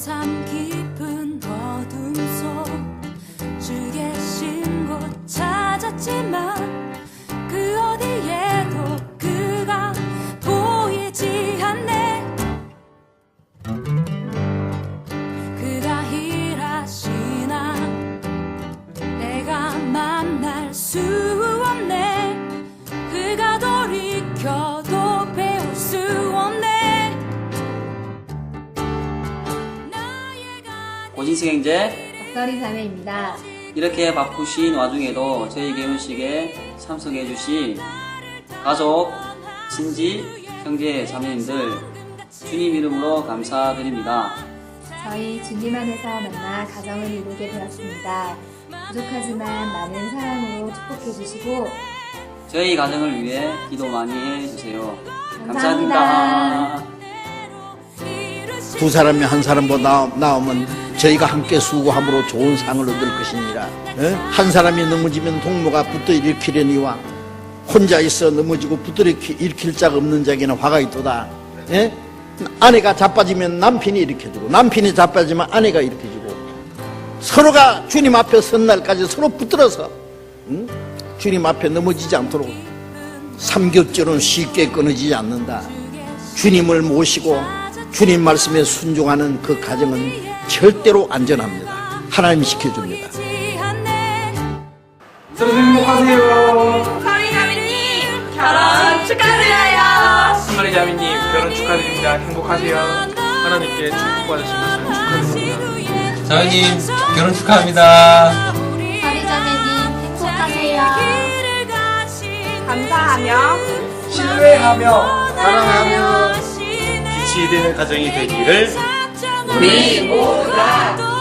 한참 깊은 어둠 속 주 계신 곳 찾았지만 그 어디에도 그가 보이지 않네. 그가 일하시나 내가 만날 수 고진승행제 박서리 자매입니다. 이렇게 바쁘신 와중에도 저희 개원식에 참석해 주신 가족, 친지, 형제, 자매님들 주님 이름으로 감사드립니다. 저희 주님 안에서 만나 가정을 이루게 되었습니다. 부족하지만 많은 사랑으로 축복해 주시고 저희 가정을 위해 기도 많이 해주세요. 감사합니다. 감사합니다. 두 사람이 한 사람보다 나오면 저희가 함께 수고함으로 좋은 상을 얻을 것이니라. 어? 한 사람이 넘어지면 동무가 붙어 일으키려니와 혼자 있어 넘어지고 붙어 일으킬 자가 없는 자에게는 화가 있도다. 예? 아내가 자빠지면 남편이 일으켜주고 남편이 자빠지면 아내가 일으켜주고 서로가 주님 앞에 선 날까지 서로 붙들어서 응? 주님 앞에 넘어지지 않도록 삼겹줄은 쉽게 끊어지지 않는다. 주님을 모시고 주님 말씀에 순종하는 그 가정은 절대로 안전합니다. 하나님이 지켜줍니다. 여러분 행복하세요. 서리 자매님 결혼 축하드려요. 승관이 자매님 결혼 축하드립니다. 행복하세요. 하나님께 축복받으신 것을 축하드립니다. 자매님 결혼 축하합니다. 서리 자매님 행복하세요. 감사하며 신뢰하며 사랑하며 빛이 되는 가정이 되기를 우리 모두가